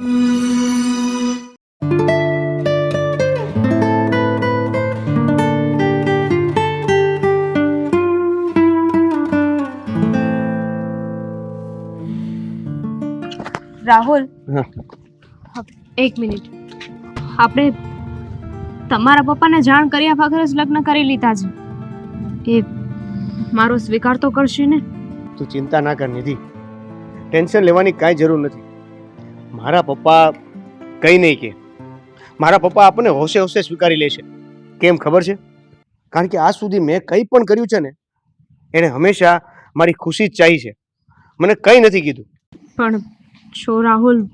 રાહુલ. એક મિનિટ. આપણે તમારા પપ્પાને જાણ કર્યા વગર જ લગ્ન કરી લીધા છે. એ મારો સ્વીકાર તો કરશે ને? તું ચિંતા ના કર નિધિ. ટેન્શન લેવાની કાંઈ જરૂર નથી. મારા પપ્પા કંઈ નહીં કે મારા પપ્પા આપણને હોશે હોશે સ્વીકારી લે છે. કેમ ખબર છે? કારણ કે આજ સુધી મેં કંઈ પણ કર્યું છે ને એણે હંમેશા મારી ખુશી જ ચાહી છે. મને કંઈ નથી કીધું. પણ છો રાહુલ,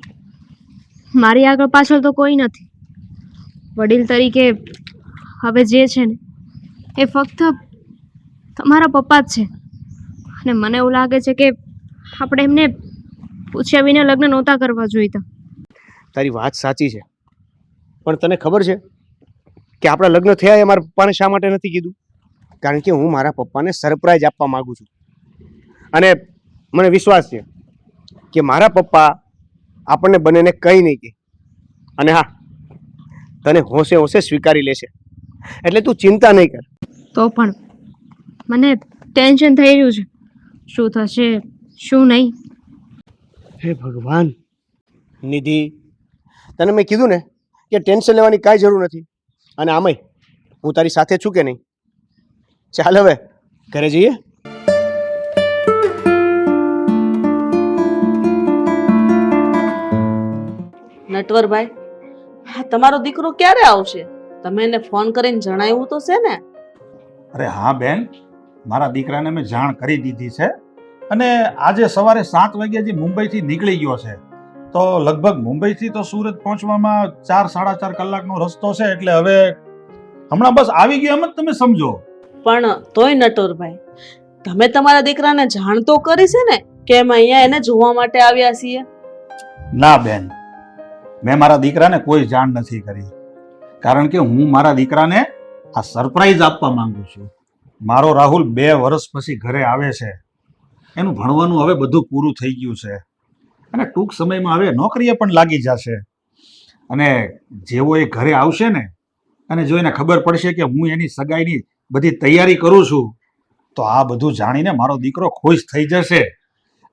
મારી આગળ પાછળ તો કોઈ નથી. વડીલ તરીકે હવે જે છે ને, એ ફક્ત તમારા પપ્પા જ છે. અને મને એવું લાગે છે કે આપણે એમને પૂછ્યા વિના લગ્ન નહોતા કરવા જોઈતા. તારી વાત સાચી છે. પણ તને ખબર છે કે આપણા લગ્ન થયા એ મારા પપ્પાને શા માટે નથી કીધું? કારણ કે હું મારા પપ્પાને સરપ્રાઈઝ આપવા માગું છું. અને મને વિશ્વાસ છે કે મારા પપ્પા આપણને બંનેને કંઈ નહીં કહે. અને હા તને હોંશે હોંશે સ્વીકારી લેશે. એટલે તું ચિંતા નહીં કર. તો પણ મને ટેન્શન થઈ રહ્યું છે. શું થશે શું નહીં? હે ભગવાન. નિધિ તને મેં કીધું ને કે ટેન્શન લેવાની કાંઈ જરૂર નથી. અને આમય હું તારી સાથે છું કે નહીં? ચાલ હવે ઘરે જઈએ? નટવરભાઈ હા તમારો દીકરો ક્યારે આવશે? તમે એને ફોન કરીને જણાવ્યું તો છે ને? અરે હા બેન મારા દીકરાને મેં જાણ કરી દીધી છે. અને આજે સવારે સાત વાગ્યા જે મુંબઈથી નીકળી ગયો છે તો લગભગ મુંબઈથી તો સુરત પહોંચવામાં ચાર સાડા ચાર કલાકનો રસ્તો છે એટલે હવે હમણાં બસ આવી ગયો એમ જ તમે સમજો. પણ તોય નટોરભાઈ તમે તમારા દીકરાને જાણ તો કરી છે ને કે અમે અહીંયા એને જોવા માટે આવ્યા છીએ? ના બેન મેં મારા દીકરાને કોઈ જાણ નથી કરી. કારણ કે હું મારા દીકરાને આ સરપ્રાઈઝ આપવા માંગુ છું. મારો રાહુલ બે વર્ષ પછી ઘરે આવે છે. એનું ભણવાનું હવે બધું પૂરું થઈ ગયું છે. અને ટૂંક સમયમાં હવે નોકરીએ પણ લાગી જશે. અને જેવો એ ઘરે આવશે ને, અને જો એને ખબર પડશે કે હું એની સગાઈની બધી તૈયારી કરું છું, તો આ બધું જાણીને મારો દીકરો ખુશ થઈ જશે.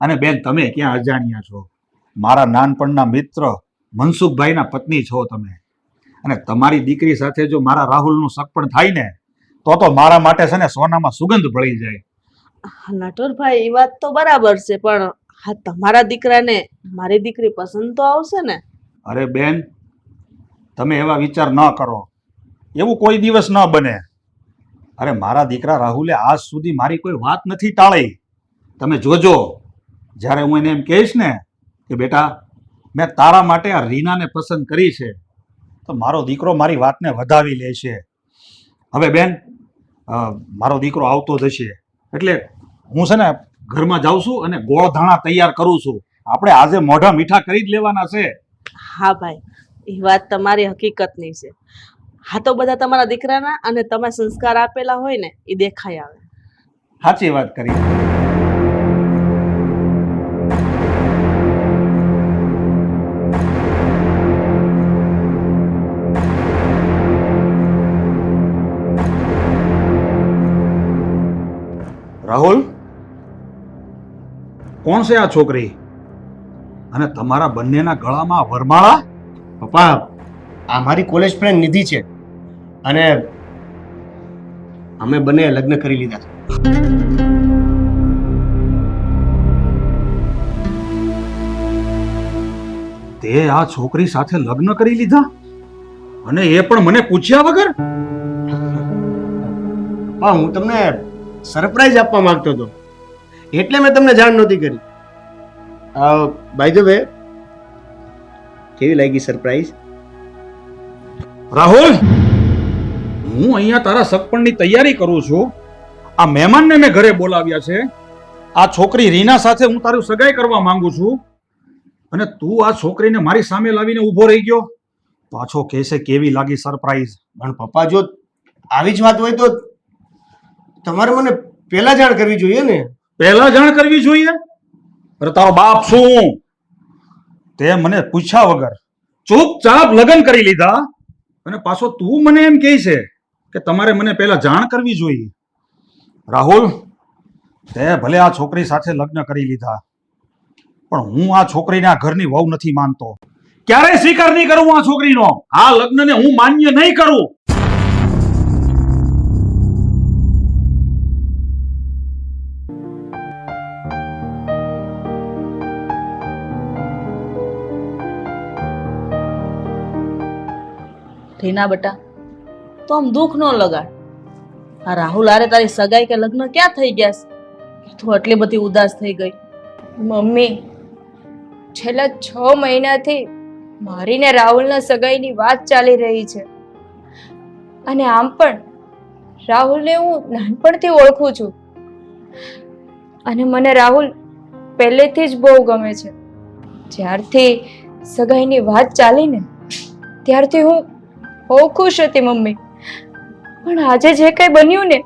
અને બેન, તમે ક્યાં અજાણ્યા છો? મારા નાનપણના મિત્ર મનસુખભાઈના પત્ની છો તમે. અને તમારી દીકરી સાથે જો મારા રાહુલનું સગપણ થાય ને, તો તો મારા માટે છે ને સોનામાં સુગંધ ભળી જાય. નટવરભાઈ એ વાત તો બરાબર છે, પણ હા, તમારા દીકરાને મારી દીકરી પસંદ તો આવશે ને? અરે બેન, તમે એવા વિચાર ન કરો. એવું કોઈ દિવસ ન બને. અરે મારા દીકરા રાહુલે આજ સુધી મારી કોઈ વાત નથી ટાળી. તમે જોજો, જ્યારે હું એને એમ કહીશ ને કે બેટા, મેં તારા માટે આ રીનાને પસંદ કરી છે, તો મારો દીકરો મારી વાતને વધાવી લે છે હવે બેન મારો દીકરો આવતો જ હશે એટલે હું છે ને ઘરમાં જાઉં છું અને ગોળ ધાણા તૈયાર કરું છું. આપણે આજે મોઢા મીઠા કરી જ લેવાના છે. હા ભાઈ એ વાત તમારી હકીકતની છે. હા તો બધા તમારા દીકરાના અને તમે સંસ્કાર આપેલા હોય ને એ દેખાઈ આવે. સાચી વાત કરી. રાહુલ? કોણ છે આ છોકરી? અને તમારા બંનેના ગળામાં વરમાળા? પપ્પા આ મારી કોલેજ ફ્રેન્ડ નિધિ છે. અને અમે બંને લગ્ન કરી લીધા તે આ છોકરી સાથે લગ્ન કરી લીધા? અને એ પણ મને પૂછ્યા વગર? હા હું તમને સરપ્રાઈઝ આપવા માંગતો હતો. એટલે મેં તમને જાણ નહોતી કરી. બાય ધ વે કેવી લાગી સરપ્રાઈઝ? રાહુલ હું અહીંયા તારા સગપણની તૈયારી કરું છું. આ મહેમાનને મેં ઘરે બોલાવ્યા છે. આ છોકરી રીના સાથે હું તારું સગાઈ કરવા માંગુ છું. અને તું આ છોકરીને મારી સામે લાવીને ઊભો રહી ગયો. પાછો કહેશે કેવી લાગી સરપ્રાઈઝ. પણ પપ્પા જો આવી જ વાત હોય તો તમારે મને પહેલા જાણ કરવી જોઈએ ને? પહેલા જાણ કરવી જોઈએ? અરે તારો બાપ શું? તે મને પૂછ્યા વગર ચૂપચાપ લગ્ન કરી લીધા. અને પાછો તું મને એમ કહે છે કે તમારે મને પહેલા જાણ કરવી જોઈએ. રાહુલ, તે ભલે આ છોકરી સાથે લગ્ન કરી લીધા, પણ હું આ છોકરીને આ ઘરની વહુ નથી માનતો. ક્યારેય સ્વીકાર નહીં કરું આ છોકરીનો. આ લગ્નને હું માન્ય નહીં કરું. ઠીના બટા. તો આમ દુઃખ ન લગાડ. આ રાહુલ આરે તારી સગાઈ કે લગ્ન ક્યાં થઈ ગયા તું આટલી બધી ઉદાસ થઈ ગઈ? મમ્મી, છેલ્લા છ મહિનાથી મારી ને રાહુલના સગાઈની વાત ચાલી રહી છે. અને આમ પણ રાહુલને હું નાનપણથી ઓળખું છું. અને મને રાહુલ પહેલેથી જ બહુ ગમે છે. જ્યારથી સગાઈની વાત ચાલી ને ત્યારથી હું બહુ ખુશ હતી મમ્મી. પણ આજે જે કંઈ બન્યું ને,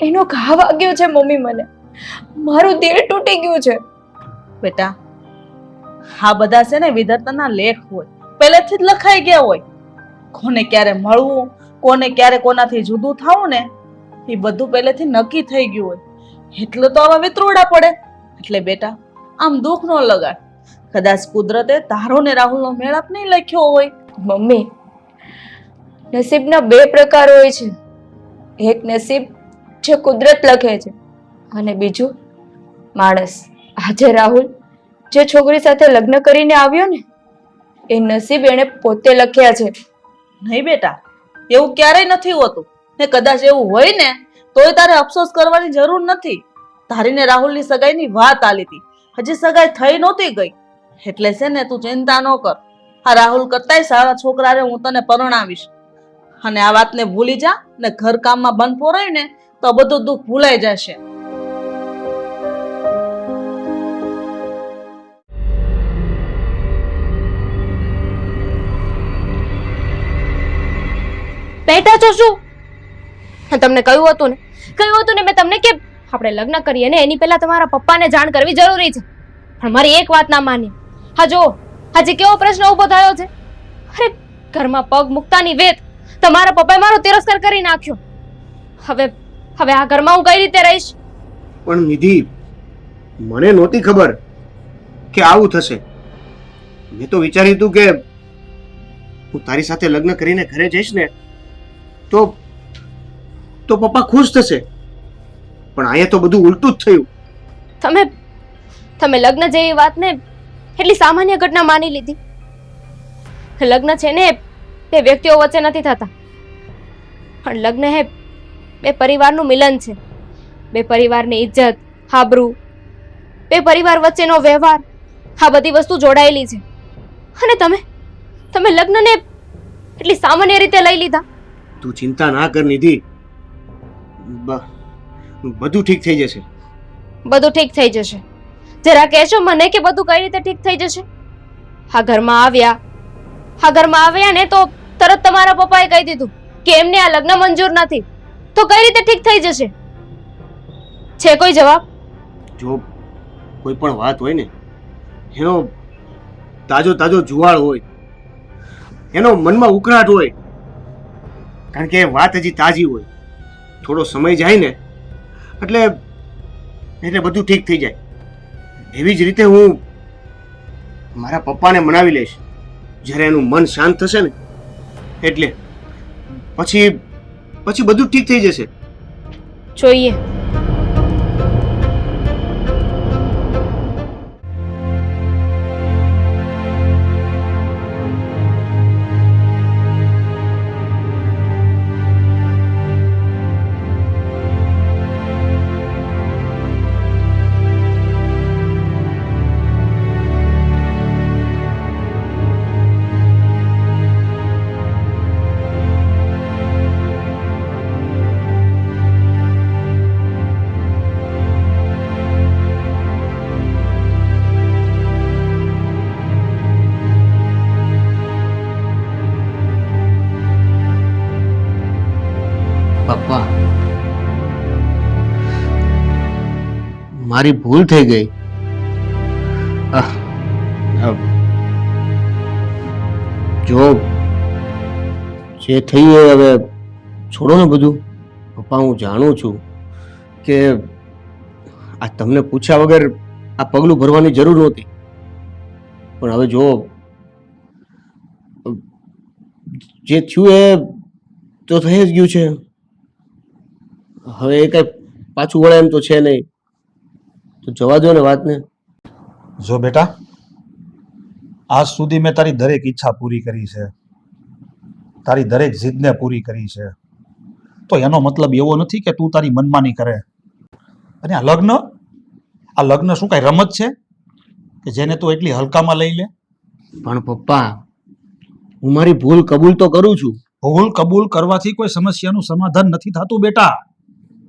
એનો ઘા વાગ્યો છે મમ્મી મને. મારું દિલ તૂટી ગયું છે. બેટા હા બધા છે ને વિધાતાના લેખ હોય. પહેલેથી જ લખાઈ ગયા હોય. કોને ક્યારે મળવું, કોને ક્યારે કોનાથી જુદું થવું ને, એ બધું પહેલેથી નક્કી થઈ ગયું હોય. એટલે તો આવા વિતરોડા પડે. એટલે બેટા, આમ દુઃખ ન લગાડ. કદાચ કુદરતે તારો ને રાહુલનો મેળાપ નહીં લખ્યો હોય. મમ્મી, નસીબના બે પ્રકાર હોય છે. એક નસીબ જે કુદરત લખે છે અને બીજું માણસ. આજે રાહુલ જે છોકરી સાથે લગ્ન કરીને આવ્યો ને, એ નસીબ એણે પોતે લખ્યા છે. નહીં બેટા, એવું ક્યારેય નથી હોતું. ને કદાચ એવું હોય ને, તોય તારે અફસોસ કરવાની જરૂર નથી. ધારીને રાહુલની સગાઈની વાત આલી હતી. હજી સગાઈ થઈ નહોતી ગઈ. એટલે છે ને તું ચિંતા ન કર. આ રાહુલ કરતાય સારા છોકરાને હું તને પરણાવીશ. અને આ વાતને ભૂલી જા ને ઘર કામમાં બંધ પોરાય ને તો બધું દુઃખ ભૂલાઈ જશે. બેઠા છો શું? તમને કહ્યું હતું ને? કહ્યું હતું ને મેં તમને કે આપણે લગ્ન કરીએ ને, એની પહેલા તમારા પપ્પાને જાણ કરવી જરૂરી છે. પણ મારી એક વાત ના માની. હા જો આજે કેવો પ્રશ્ન ઊભો થયો છે? અરે ઘરમાં પગ મૂકતાની વેત. તમારા પપ્પાએ મારો તિરસ્કાર કરી નાખ્યો. હવે હવે આ ઘરમાં હું કઈ રીતે રહીશ? પણ નિધિ મને નહોતી ખબર કે આવું થશે. મેં તો વિચાર્યું હતું કે હું તારી સાથે લગ્ન કરીને ઘરે જઈશ ને તો તો પપ્પા ખુશ થશે. પણ અહીંયા તો બધું ઉલટું જ થયું. તમે તમે લગ્ન જેવી વાતને એટલી સામાન્ય ઘટના માની લીધી. લગ્ન છે ને બે વ્યક્તિઓ વચ્ચે નથી થતા. પણ લગ્ન હે બે પરિવારનું મિલન છે. બે પરિવારની ઇજ્જત હાબરૂ બે પરિવાર વચ્ચેનો વ્યવહાર આ બધી વસ્તુ જોડાયેલી છે. અને તમે તમે લગ્નને એટલી સામાન્ય રીતે લઈ લીધા? તું ચિંતા ના કર નિધિ. બધું ઠીક થઈ જશે. બધું ઠીક થઈ જશે. જરા કહેશો મને કે બધું કઈ રીતે ઠીક થઈ જશે? હા, ઘરમાં આવ્યા. હા, ઘરમાં આવ્યા ને તો તરત તમારા પપ્પાએ કહી દીધું કે એમને આ લગ્ન મંજૂર નથી. તો કઈ રીતે ઠીક થઈ જશે? છે કોઈ જવાબ? જો કોઈ પણ વાત હોય ને, એનો તાજો તાજો જુવાળ હોય, એનો મનમાં ઉકળાટ હોય, કારણ કે વાત હજી તાજી હોય, થોડો સમય જાય ને, એટલે એટલે બધું ઠીક થઈ જાય. એવી જ રીતે હું મારા પપ્પાને મનાવી લઈશ. જ્યારે એનું મન શાંત થશે ને, એટલે પછી પછી બધું ઠીક થઈ જશે. જોઈએ. મારી ભૂલ થઈ ગઈ. જો જે થયું એ હવે છોડો ને બધું. પપ્પા, હું જાણું છું કે આ તમને પૂછ્યા વગર આ પગલું ભરવાની જરૂર નહોતી. પણ હવે જો, જે થયું એ તો થઈ જ ગયું છે. હવે એ કઈ પાછું વળે એમ તો છે નહીં. તો જવા દો ને વાતને. જો બેટા આજ સુધી મેં તારી દરેક ઈચ્છા પૂરી કરી છે. તારી દરેક જીદને પૂરી કરી છે. તો એનો મતલબ એવો નથી કે તું તારી મનમાની કરે. અને આ લગ્ન આ લગ્ન શું કાંઈ રમત છે? કે જેને તું એટલી હલકામાં લઈ લે? પણ પપ્પા હું મારી ભૂલ કબૂલ તો કરું છું. ભૂલ કબૂલ કરવાથી કોઈ સમસ્યાનું સમાધાન નથી થતું બેટા.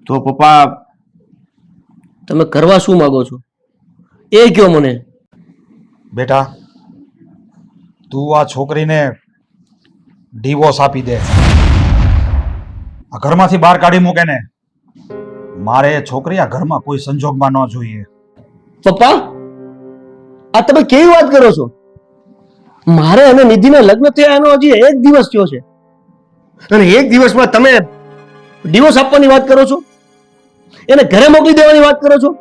તો પપ્પા તમે કરવા શું માંગો છો? એ કયો મને. બેટા તું આ છોકરીને ડિવોર્સ આપી દે. આ ઘરમાંથી બહાર કાઢી મૂકે ને. મારે છોકરી આ ઘરમાં કોઈ સંજોગમાં ન જોઈએ. પપ્પા આ તમે કેવી વાત કરો છો? મારે અને નિધિના લગ્ન થયા એનો હજી એક દિવસ થયો છે. અને એક દિવસમાં તમે ડિવોર્સ આપવાની વાત કરો છો? એને ઘરે મોકલી દેવાની વાત કરો છો?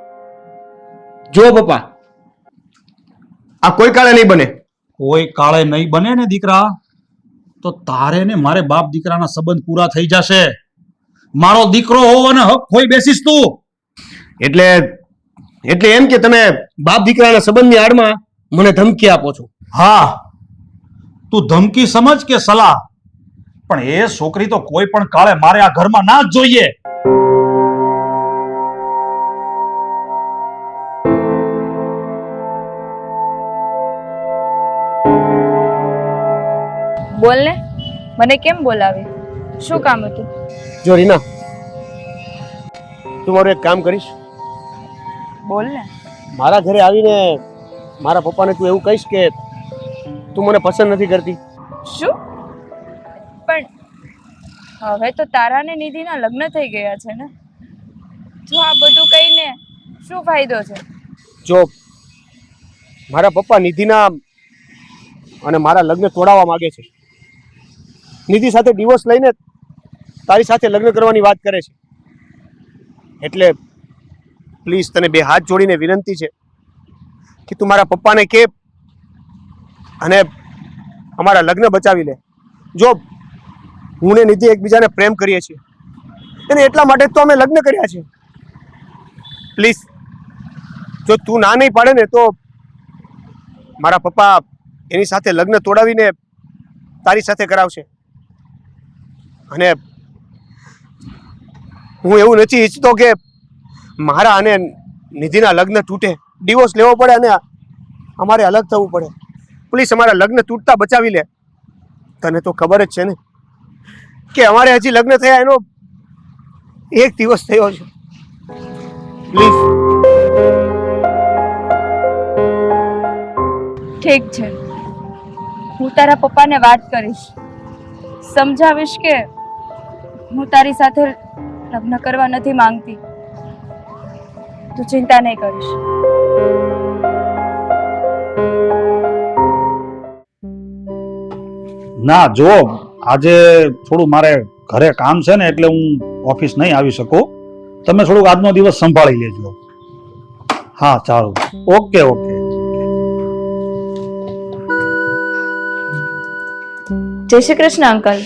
જો પપ્પા. આ કોઈ કાળે નહીં બને. કોઈ કાળે નહીં બને ને દીકરા. તો તારે ને મારે બાપ દીકરાના સંબંધ પૂરા થઈ જશે. મારો દીકરો હોવાનો હક કોઈ બેસીસ તું. એટલે એટલે એમ કે તમે બાપ દીકરાના સંબંધની આડમાં મને ધમકી આપો છો. હા. તું ધમકી સમજ કે સલાહ. પણ એ છોકરી તો કોઈ પણ કાળે મારે આ ઘરમાં ના જ જોઈએ. બોલ ને. મને કેમ બોલાવી? શું કામ હતું? જો રીના તું મારું એક કામ કરીશ. બોલ ને. મારા ઘરે આવીને મારા પપ્પાને તું એવું કહીશ કે તું મને પસંદ નથી કરતી. શું? પણ હવે તો તારા ને નિધિના લગ્ન થઈ ગયા છે ને. જો આ બધું કહીને શું ફાયદો છે? જો મારા પપ્પા નિધિના અને મારા લગ્ન તોડાવવા માંગે છે. નિધિ સાથે ડિવોર્સ લઈને તારી સાથે લગ્ન કરવાની વાત કરે છે. એટલે પ્લીઝ તને બે હાથ જોડીને વિનંતી છે કે તું મારા પપ્પાને કે અને અમારા લગ્ન બચાવી લે. જો હું ને નિધિ એકબીજાને પ્રેમ કરીએ છીએ અને એટલા માટે તો અમે લગ્ન કર્યા છે. પ્લીઝ જો તું ના નહીં પાડે ને તો મારા પપ્પા એની સાથે લગ્ન તોડાવીને તારી સાથે કરાવશે. અને હું એવું નથી ઈચ્છતો કે મારા અને નિધિના લગ્ન તૂટે. ડિવોર્સ લેવો પડે અને અમારે અલગ થવું પડે. પ્લીઝ અમારા લગ્ન તૂટતા બચાવી લે. તને તો ખબર જ છે ને કે અમારે હજી લગ્ન થયા એનો એક દિવસ થયો છે. પ્લીઝ ઠીક છે. હું તારા પપ્પાને વાત કરીશ. સમજાવીશ કે હું તારી સાથે લગ્ન કરવા નથી માંગતી. તું ચિંતા નહીં કરીશ. ના જો આજે થોડું મારે ઘરે કામ છે ને એટલે હું ઓફિસ નહીં આવી શકું. તમે થોડુંક આજનો દિવસ સંભાળી લેજો. હા ચાલો. Okay okay. જય શ્રી કૃષ્ણ અંકલ.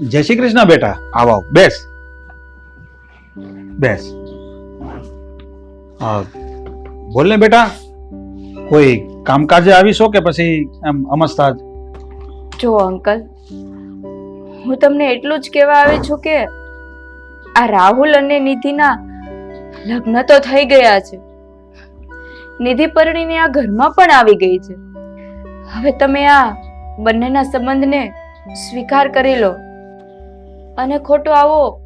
જય શ્રી કૃષ્ણ બેટા. આવો બેસ. બેસ. બોલ ને બેટા. કોઈ કામકાજે આવીશો કે પછી એમ અમસ્તા જો અંકલ, હું તમને એટલું જ કહેવા આવી છું કે આ રાહુલ અને નિધિના લગ્ન તો થઈ ગયા છે. નિધિ પરણીને આ ઘરમાં પણ આવી ગઈ છે. હવે તમે આ બંનેના સંબંધને સ્વીકાર કરી લો. અને ખોટો આવો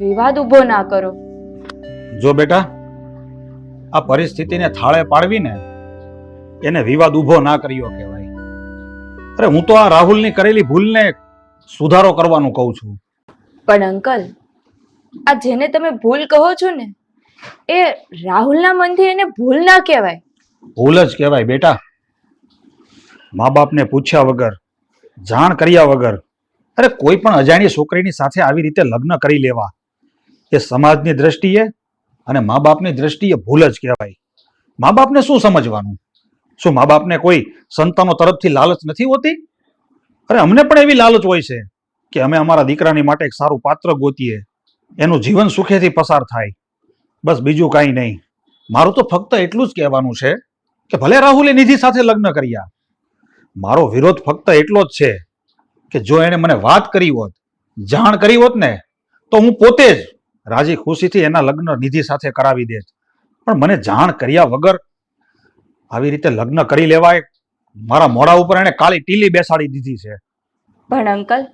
વિવાદ ઊભો ના કરો. જો બેટા આ પરિસ્થિતિને થાળે પાડવીને એને વિવાદ ઊભો ના કર્યો કહેવાય. અરે હું તો આ રાહુલની કરેલી ભૂલને સુધારો કરવાનું કહું છું. પણ અંકલ આ જેને તમે ભૂલ કહો છો ને એ રાહુલના મનથી એને ભૂલ ના કહેવાય. ભૂલ જ કહેવાય બેટા. મા બાપને પૂછ્યા વગર જાણ કર્યા વગર અરે કોઈ પણ અજાણી છોકરીની સાથે આવી રીતે લગ્ન કરી લેવા, એ સમાજની દ્રષ્ટિએ અને મા બાપની દ્રષ્ટિએ ભૂલ જ કહેવાય. મા બાપને શું સમજવાનું? શું મા બાપને કોઈ સંતાનો તરફથી લાલચ નથી હોતી? અરે અમને પણ એવી લાલચ હોય છે કે અમે અમારા દીકરાની માટે એક સારું પાત્ર ગોતીએ, એનું જીવન સુખેથી પસાર થાય. બસ બીજું કાંઈ નહીં. મારું તો ફક્ત એટલું જ કહેવાનું છે કે ભલે રાહુલે નિધિ સાથે લગ્ન કર્યા, મારો વિરોધ ફક્ત એટલો જ છે કે જો એણે મને વાત કરી હોત, જાણ કરી હોત ને, તો હું પોતે જ રાજી ખુશીથી એના લગ્ન નિધિ સાથે કરાવી દેત. પણ મને જાણ કર્યા વગર આવી રીતે લગ્ન કરી લેવાય, મારા મોઢા ઉપર એણે કાળી ટીલી બેસાડી દીધી છે. પણ અંકલ,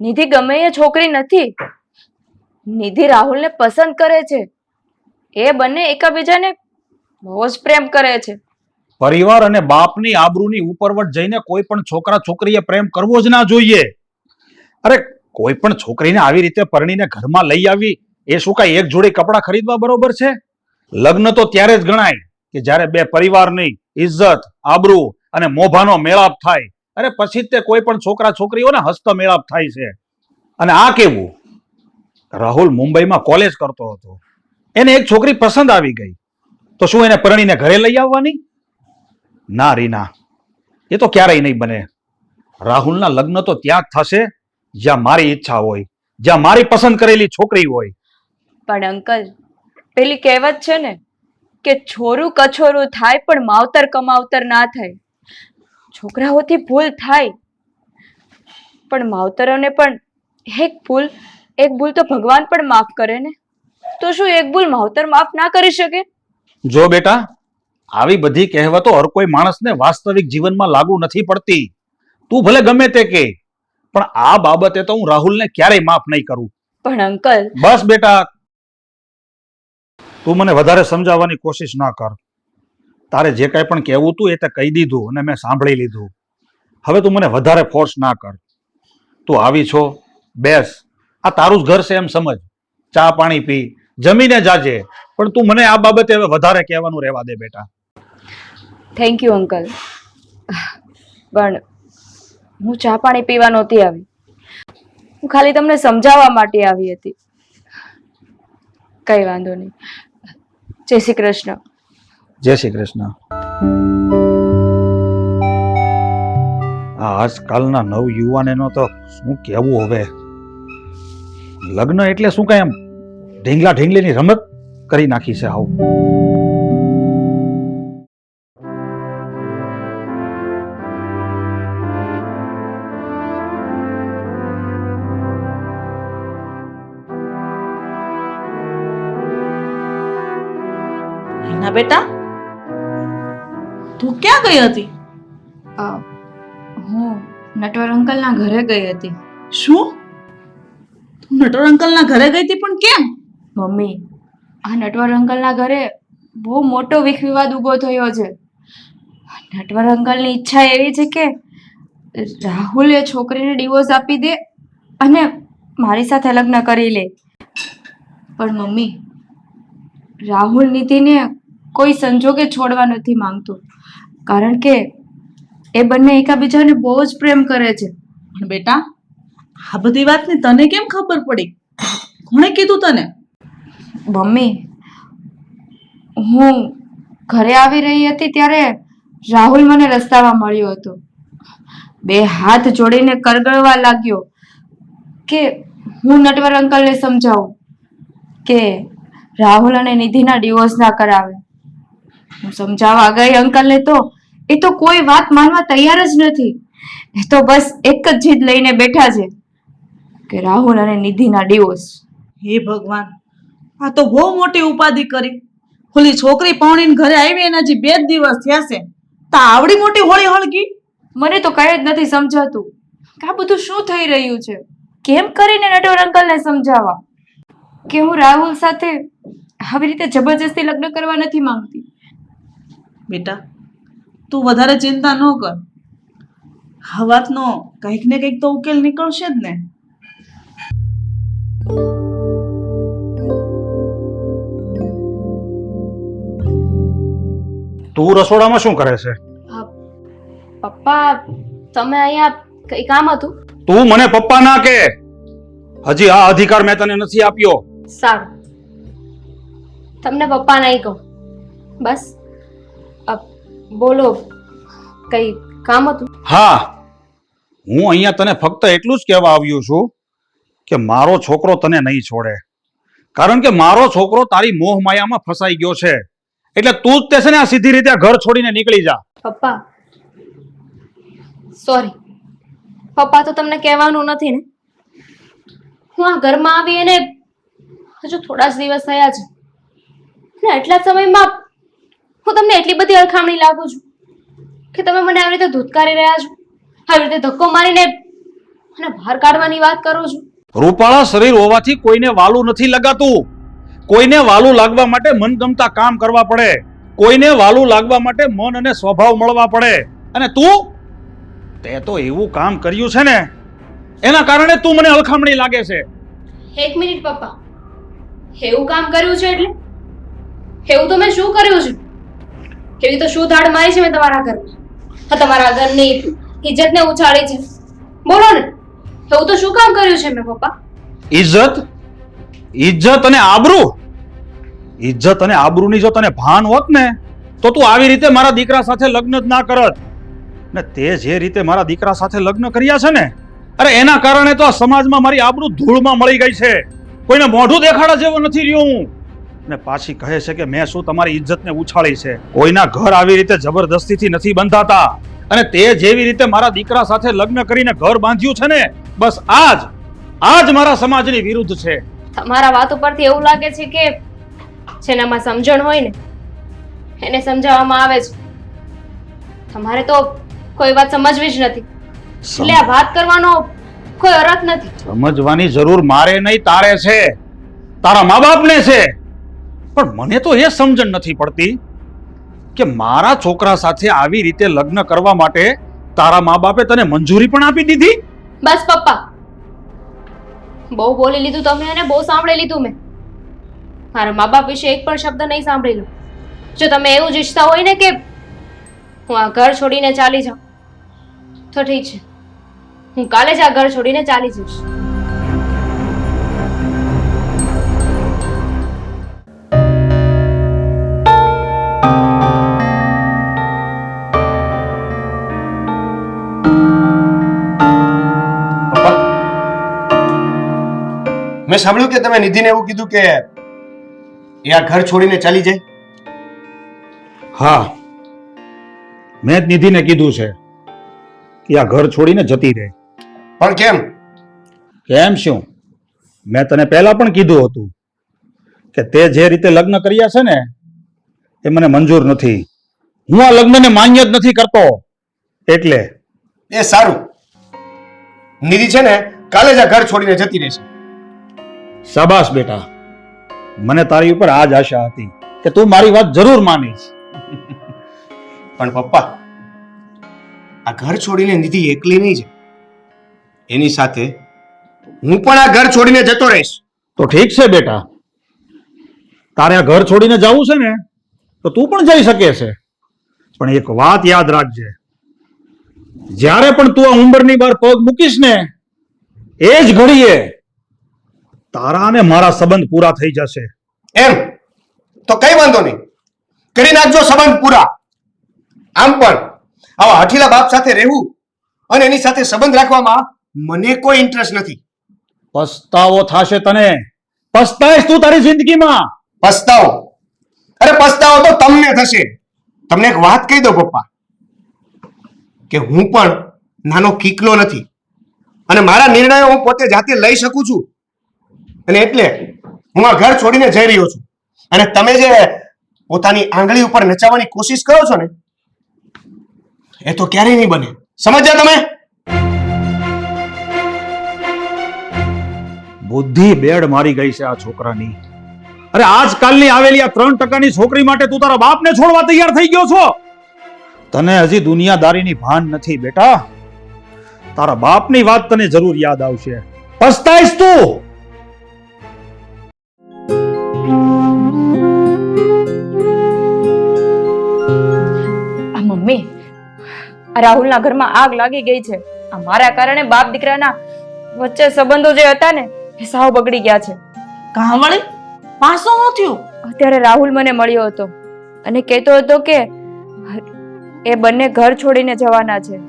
નિધિ ગમે એ છોકરી નથી. નિધિ રાહુલને પસંદ કરે છે. એ બંને એકબીજાને બહુ જ પ્રેમ કરે છે. પરિવાર અને બાપની આબરૂની ઉપરવટ જઈને કોઈ પણ છોકરા છોકરીએ પ્રેમ કરવો જ ના જોઈએ. અરે, કોઈ પણ છોકરીને આવી રીતે પરણીને ઘરમાં લઈ આવી, એ શું કાંઈ એક જોડી કપડાં ખરીદવા બરોબર છે? લગ્ન તો ત્યારે જ ગણાય કે જ્યારે બે પરિવારની ઇજ્જત, આબરૂ અને મોભાનો મેળાપ થાય. અરે, પછી તે કોઈ પણ છોકરા છોકરીઓને હસ્ત મેળાપ થાય છે. અને આ કેવું? રાહુલ મુંબઈમાં કોલેજ કરતો હતો. એને એક છોકરી પસંદ આવી ગઈ. તો શું એને પરણીને ઘરે લઈ આવવાની? ના રીના. એ તો ક્યારેય નહીં બને. રાહુલના લગ્ન તો ત્યાં જ થશે જ્યાં મારી ઈચ્છા હોય જ્યાં મારી પસંદ કરેલી છોકરી હોય. પણ અંકલ પેલી કહેવત છે ને કે છોરું કછોરું થાય પણ માવતર કમાવતર ના થાય. છોકરાઓથી ભૂલ થાય પણ માવતરોને પણ એક ભૂલ એક ભૂલ તો ભગવાન પણ માફ કરે ને. તો શું એક ભૂલ માવતર માફ ના કરી શકે? જો બેટા આવી બધી કહેવતો હર કોઈ માણસને વાસ્તવિક જીવનમાં લાગુ નથી પડતી. તું ભલે ગમે તે કે પણ આ બાબતે તો હું રાહુલને ક્યારેય માફ નહીં કરું. પણ અંકલ બસ બેટા. તું મને વધારે સમજાવવાની કોશિશ ના કર. તારે જે કાંઈ પણ કહેવું તું એ તે કહી દીધું અને મેં સાંભળી લીધું. હવે તું મને વધારે ફોર્સ ના કર. તું આવી છો બેસ. આ તારું જ ઘર છે એમ સમજ. ચા પાણી પી જમીને જાજે. પણ તું મને આ બાબતે હવે વધારે કહેવાનું રહેવા દે બેટા. થેન્ક યુ અંકલ પણ હું ચા પાણી પીવા નહોતી આવી. હું ખાલી તમને સમજાવવા માટે આવી હતી. કઈ વાંધો નહીં. જય શ્રી કૃષ્ણ. જય શ્રી કૃષ્ણ. આજકાલના નવ યુવાનેનો તો શું કહેવું હવે? લગ્ન એટલે શું કઈ એમ? ઢીંગલા ઢીંગલીની રમત કરી નાખી છે આવું. હિના બેટા? તું ક્યાં ગઈ હતી? હું નટવર અંકલના ઘરે ગઈ હતી. શું? તું નટવર અંકલના ઘરે ગઈ હતી પણ કેમ? મમ્મી આ નટવર અંકલના ઘરે બહુ મોટો વિખ વિવાદ ઊભો થયો છે. નટવર અંકલની ઈચ્છા એવી છે કે રાહુલ એ છોકરીને ડિવોર્સ આપી દે અને મારી સાથે લગ્ન કરી લે. પણ મમ્મી રાહુલ નીતિને કોઈ સંજોગે છોડવા નથી માંગતું. કારણ કે એ બંને એકબીજાને બહુ જ પ્રેમ કરે છે. પણ બેટા આ બધી વાતની તને કેમ ખબર પડી? કોણે કીધું તને? મમ્મી હું ઘરે આવી રહી હતી ત્યારે રાહુલ મને રસ્તામાં મળ્યો હતો. બે હાથ જોડીને કરગળવા લાગ્યો કે હું નટવર અંકલને સમજાવું કે રાહુલ અને નિધિના ડિવોર્સ ના કરાવે. હું સમજાવવા ગઈ અંકલને તો. એ તો કોઈ વાત માનવા તૈયાર જ નથી. એ તો બસ એક જ જીદ લઈને બેઠા છે કે રાહુલ અને નિધિના ડિવોર્સ હે ભગવાન આ તો બહુ મોટી ઉપાધિ કરી. ઓલી છોકરી પૌણીને ઘરે આવી એના જે બે જ દિવસ થયા છે. તો આવડી મોટી હોળી હળગી? મને તો કઈ જ નથી સમજાતું. કે આ બધું શું થઈ રહ્યું છે? કેમ કરીને નટવર અંકલને સમજાવવા? કે હું રાહુલ સાથે આવી રીતે જબરજસ્તી લગ્ન કરવા નથી માંગતી? બેટા તું વધારે ચિંતા ન કર. આ વાતનો કંઈક ને કંઈક તો ઉકેલ નીકળશે જ ને. તું રસોડામાં શું કરે છે? પપ્પા તમે અહીંયા કઈ કામ હતું? તું મને પપ્પા ના કે. હજી આ અધિકાર મેં તને નથી આપ્યો. સારું. તમને પપ્પા નહીં કહું. બસ. બોલો કઈ કામ હતું? હા હું અહીંયા તને ફક્ત એટલું જ કહેવા આવ્યો છું કે મારો છોકરો તને નહીં છોડે. કારણ કે મારો છોકરો તારી મોહ માયામાં ફસાઈ ગયો છે. એટલે તું જ તે છે ને આ સીધી રીતે ઘર છોડીને નીકળી જા. પપ્પા સોરી પપ્પા તો તમને કહેવાનું નથી ને. હું આ ઘરમાં આવી અને હજુ થોડા જ દિવસ થયા છે. ને એટલા સમયમાં હું તમને એટલી બધી અળખામણી લાગુ છું કે તમે મને આવી રીતે ધૂતકારી રહ્યા છો આવી રીતે ધક્કો મારીને મને બહાર કાઢવાની વાત કરો છો. રૂપાળા શરીર હોવાથી કોઈને વાલું નથી લગાતું. કોઈને વાલું લાગવા માટે મનગમતા કામ કરવા પડે. કોઈને વાલું લાગવા માટે મન અને સ્વભાવ મળવા પડે. અને તું? તે તો એવું કામ કર્યું છે ને. એના કારણે તું મને અલખામણી લાગે છે. એક મિનિટ પપ્પા. એવું કામ કર્યું છે એટલે? એવું તો મેં શું કર્યું છે? એવી તો શું ધાડ મારી છે મેં તમારા ઘરમાં હા, તમારા ઘરની ઇજ્જતને ઉછાળી છે. બોલો ને. એવું તો શું કામ કર્યું છે મેં, પપ્પા? ઇજ્જત ઇજ્જત અને આબરૂ? ઇજ્જત અને આબરૂની જો તને ભાન હોત ને, તો તું આવી રીતે મારા દીકરા સાથે લગ્ન જ ના કરત. ને તે જે રીતે મારા દીકરા સાથે લગ્ન કર્યા છે ને, અરે એના કારણે તો આ સમાજમાં મારી આબરૂ ધૂળમાં મળી ગઈ છે. કોઈને મોઢું દેખાડા જેવો નથી રહ્યો હું. ને પાછી કહે છે કે મેં શું તમારી ઇજ્જતને ઉછાળી છે? કોઈના ઘર આવી રીતે જબરદસ્તીથી નથી બંધાતા. અને તે જેવી રીતે મારા દીકરા સાથે લગ્ન કરીને ઘર બાંધ્યું છે ને બસ આજ આજ મારા સમાજની વિરુદ્ધ છે. તમારા વાત ઉપરથી એવું લાગે છે કે જેનામાં સમજણ હોય ને એને સમજાવવામાં આવે છે. તમારે તો કોઈ વાત સમજવી જ નથી. એટલે આ વાત કરવાનો કોઈ અર્થ નથી. સમજવાની જરૂર મારે નહીં તારે છે. તારા મા બાપને છે. પણ મને તો એ સમજણ નથી પડતી કે મારા છોકરા સાથે આવી રીતે લગ્ન કરવા માટે તારા મા બાપે તને મંજૂરી પણ આપી દીધી? બસ પપ્પા. બહુ બોલી લીધું તમે અને બહુ સાંભળી લીધું મેં. મારા મા બાપ વિશે એક પણ શબ્દ નહીં સાંભળેલો જો તમે એવું જ ઈચ્છતા હોય ને કે હું આ ઘર છોડીને ચાલી જાઉં, તો ઠીક છે. હું કાલે જ આ ઘર છોડીને ચાલી જઈશ. મેં સાંભળ્યું કે તમે નિધિને એવું કીધું કે એ આ ઘર છોડીને ચાલી જાય. હા. મેં જ નિધિને કીધું છે કે આ ઘર છોડીને જતી રહે. પણ કેમ? કેમ શું? મેં તને પહેલા પણ કીધું હતું કે તે જે રીતે લગ્ન કર્યા છે ને એ મને મંજૂર નથી. હું આ લગ્નને માન્ય જ નથી કરતો. એટલે? એ સારું. નિધિ છે ને કાલે જ આ ઘર છોડીને જતી રહેશે. શાબાશ બેટા. મને તારી ઉપર આ જ આશા હતી કે તું મારી વાત જરૂર માનીશ. પણ પપ્પા આ ઘર છોડીને નિધિ એકલી નહીં છે. એની સાથે હું પણ આ ઘર છોડીને જતો રહીશ. તો ઠીક છે બેટા. તારે આ ઘર છોડીને જવું છે ને તો તું પણ જઈ શકે છે. પણ એક વાત યાદ રાખજે. જ્યારે પણ તું આ ઉંબરની બહાર પગ મૂકીશ ને એ જ ઘડીએ તારા અને મારા સંબંધ પૂરા થઈ જશે. એમ. તો કઈ વાંધો નહીં. કરી નાખજો સંબંધ પૂરા. આમ પણ આવા હઠીલા બાપ સાથે રહેવું અને એની સાથે સંબંધ રાખવામાં મને કોઈ ઇન્ટરેસ્ટ નથી. પસ્તાવો થશે તને. પસ્તાઈશ તું તારી જિંદગીમાં. પસ્તાવો. અરે પસ્તાવો તો તમને થશે. તમને એક વાત કહી દો પપ્પા કે હું પણ નાનો કીકલો નથી. અને મારા નિર્ણયો હું પોતે જાતે લઈ શકું છું. અને એટલે હું આ ઘર છોડીને જઈ રહ્યો છું. અને તમે જે પોતાની આંગળી ઉપર નચાવવાની કોશિશ કરો છો ને, એ તો ક્યારેય નહીં બને. સમજ્યા તમે? બુદ્ધિ બેડ મારી ગઈ છે આ છોકરાની. અરે આજકાલની આવેલી આ ત્રણ ટકાની છોકરી માટે તું તારા બાપને છોડવા તૈયાર થઈ ગયો છો? તને હજી દુનિયાદારીની ભાન નથી બેટા. તારા બાપની વાત તને જરૂર યાદ આવશે. પસ્તાઈશ તું! રાહુલના ઘરમાં આગ લાગી ગઈ છે. આ મારા કારણે બાપ દીકરાના વચ્ચે સંબંધો જે હતા ને એ સાવ બગડી ગયા છે. કાં વળી? પાછો શું થયું? અત્યારે રાહુલ મને મળ્યો હતો અને કહેતો હતો કે એ બંને ઘર છોડીને જવાના છે.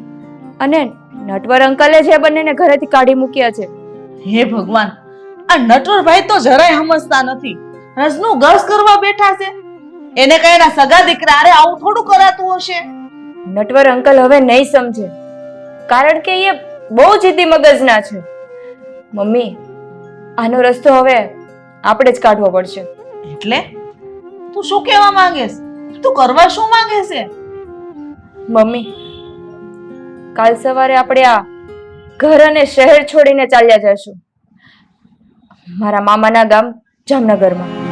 અને નટવર અંકલે જે બંનેને ઘરેથી કાઢી મૂક્યા છે. હે ભગવાન આ નટવરભાઈ તો જરાય સમજતા નથી. રજનું ગસ કરવા બેઠા છે. એને કઈ એના સગા દીકરા અરે આવું થોડું કરાતું હશે? નટવર અંકલ હવે નહીં સમજે. કારણ કે એ બહુ જીદ્દી મગજના છે. મમ્મી આનો રસ્તો હવે આપણે જ કાઢવો પડશે. એટલે? તું શું કહેવા માંગેસ તું કરવા શું માંગે છે મમ્મી કાલ સવારે આપણે આ ઘર અને શહેર છોડીને ચાલ્યા જશું મારા મામાના ગામ જામનગરમાં.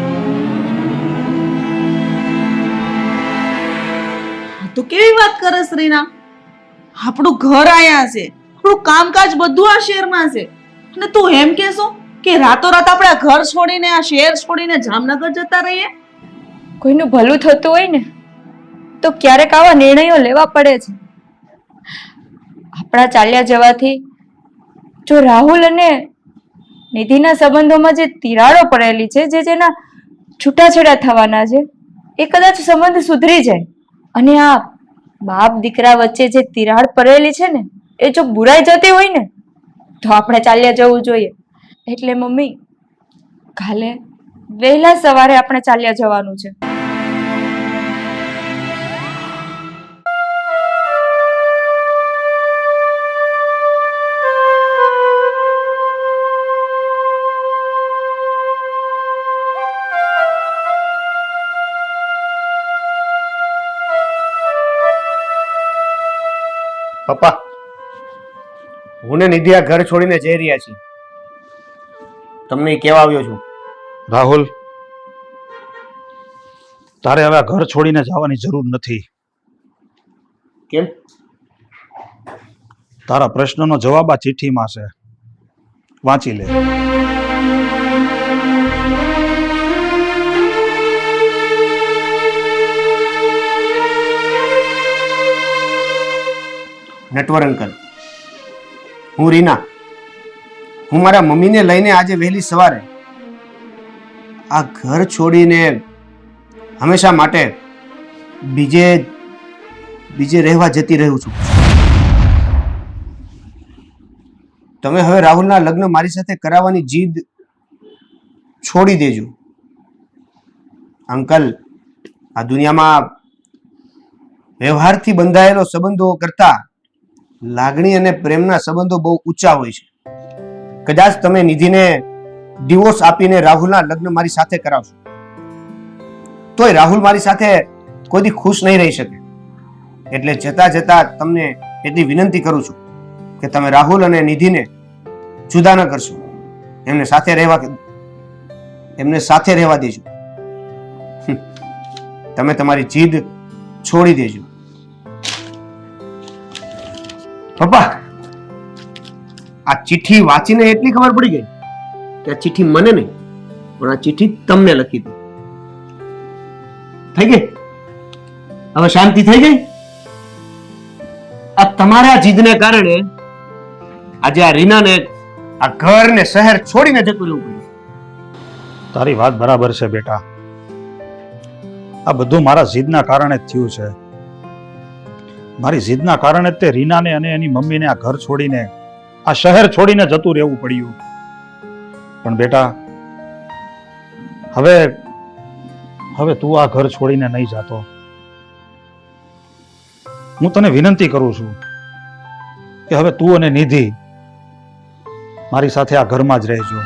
તું કેવી વાત કરે રીના? આપણું ઘર આયા છે, આપણું કામકાજ બધું આ શહેરમાં છે. અને તું એમ કેશો કે રાતોરાત આપણે ઘર છોડીને, આ શહેર છોડીને જામનગર જતા રહીએ? કોઈનું ભલું થતું હોય ને, તો ક્યારેક આવા નિર્ણયો લેવા પડે છે. આપણા ચાલ્યા જવાથી જો રાહુલ અને નિધિના સંબંધોમાં જે તિરાડો પડેલી છે, જે જેના છૂટાછેડા થવાના છે, એ કદાચ સંબંધ સુધરી જાય. અને આ બાપ દીકરા વચ્ચે જે તિરાડ પડેલી છે ને, એ જો બુરાઈ જતી હોય ને, તો આપણે ચાલ્યા જવું જોઈએ. એટલે મમ્મી, કાલે વહેલા સવારે આપણે ચાલ્યા જવાનું છે. હું ને નિધિ આ ઘર છોડીને જઈ રહ્યા છીએ. તમને કેવા આવ્યો છું. રાહુલ તારે હવે આ ઘર છોડીને જવાની જરૂર નથી. કેમ? તારા પ્રશ્નનો જવાબ આ ચિઠ્ઠીમાં છે. વાંચી લે. નટવર અંકલ હું રીના હું મારા મમ્મીને લઈને આજે વહેલી સવારે આ ઘર છોડીને હંમેશા માટે બીજે બીજે રહેવા જતી રહ્યું છું. તમે હવે રાહુલના લગ્ન મારી સાથે કરાવવાની જીદ છોડી દેજો. અંકલ, આ દુનિયામાં વ્યવહારથી બંધાયેલો સંબંધો કરતા લાગણી અને પ્રેમના સંબંધો બહુ ઊંચા હોય છે. કદાચ તમે નિધિને ડિવોર્સ આપીને રાહુલના લગ્ન મારી સાથે કરાવશો. તોય રાહુલ મારી સાથે કોઈથી ખુશ નહીં રહી શકે. એટલે જતા જતા તમને એટલી વિનંતી કરું છું કે તમે રાહુલ અને નિધિને જુદા ન કરશો. એમને સાથે રહેવા એમને સાથે રહેવા દેજો. તમે તમારી જીદ છોડી દેજો. પપ્પા, આ ચિઠ્ઠી વાંચીને એટલી ખબર પડી ગઈ કે આ ચિઠ્ઠી મને નહીં, પણ આ ચિઠ્ઠી તમને લખી હતી થઈ ગઈ? હવે શાંતિ થઈ ગઈ? આ તમારા જીદને કારણે આજે આ રીનાને આ ઘર ને શહેર છોડીને જતું રહેવું પડ્યું. તારી વાત બરાબર છે બેટા. આ બધું મારા જીદના કારણે જ થયું છે. મારી જીદના કારણે તે રીનાને અને એની મમ્મીને આ ઘર છોડીને, આ શહેર છોડીને જતું રહેવું પડ્યું. પણ બેટા, હવે હવે તું આ ઘર છોડીને નહીં જાતો. હું તને વિનંતી કરું છું કે હવે તું અને નિધિ મારી સાથે આ ઘરમાં જ રહેજો.